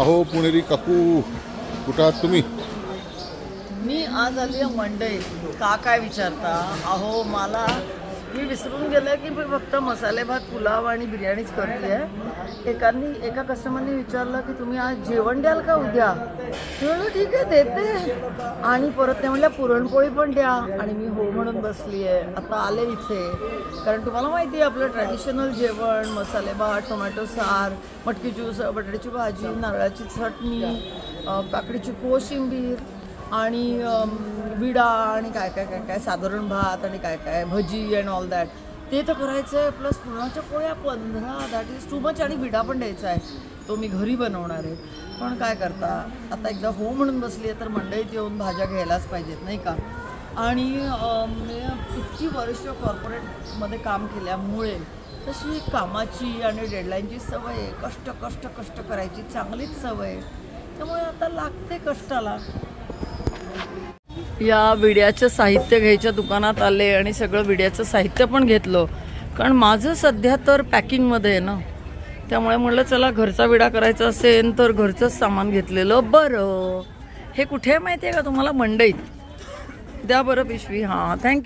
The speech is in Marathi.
अहो पुणेरी काकू कुठं आहात तुम्ही? मी आज आली आहे मंडईत का काय विचारता? अहो मला मी विसरून गेलं की मी फक्त मसाले भात पुलाव आणि बिर्याणीच करते आहे. एकांनी एका कस्टमरने विचारलं की तुम्ही आज जेवण द्याल का उद्या? मी म्हणलं ठीक आहे देते. आणि परत ते म्हणल्या पुरणपोळी पण द्या. आणि मी हो म्हणून बसली आहे. आता आले इथे. कारण तुम्हाला माहिती आहे आपलं ट्रॅडिशनल जेवण मसाले भात टोमॅटो सार मटकी ज्यूस बटाट्याची भाजी नारळाची चटणी काकडीची कोशिंबीर आणि विडा आणि काय काय काय काय साधारण भात आणि काय काय भजी अँड ऑल दॅट ते तर करायचं आहे प्लस पुरणाच्या पोळ्या पंधरा दॅट इज टू मच आणि विडा पण द्यायचा आहे. तो मी घरी बनवणार आहे. पण काय करता आता एकदा हो म्हणून बसली आहे तर मंडईत येऊन भाज्या घ्यायलाच पाहिजेत नाही का? आणि मी इतकी वर्ष कॉर्पोरेटमध्ये काम केल्यामुळे तशी कामाची आणि डेडलाईनची सवय आहे. कष्ट कष्ट कष्ट करायची चांगलीच सवय आहे. त्यामुळे आता लागते कष्टाला. या विड्याचं साहित्य घ्यायच्या दुकानात आले आणि सगळं विड्याचं साहित्य पण घेतलं. कारण माझं सध्या तर पॅकिंगमध्ये आहे ना. त्यामुळे म्हटलं चला घरचा विडा करायचा असेल तर घरचंच सामान घेतलेलं बरं. हे कुठे आहे माहिती आहे का तुम्हाला? मंडईत. द्या बरं पिशवी. हां थँक्यू